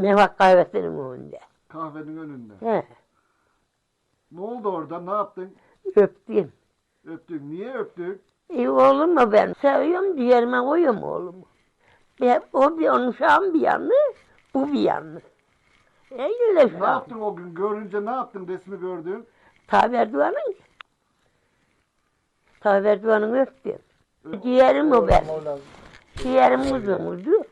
Mehmet kahvesinin önünde. Kahvenin önünde. He, Ne oldu orada? Ne yaptın? öptüm. Öptün. Niye öptün? İyi oğlum mu ben? Seviyorum diğerime koyuyorum oğlumu. Ben, o bir onun şu an bir yanı, bu bir yanı. E, öyle Ne an. yaptın o gün? Görünce ne yaptın? Resmi gördün. Tabi Erdoğan'ın. Tabi Erdoğan'ın öptüm. Ciğerim o ben. Ciğerim uzun uzun.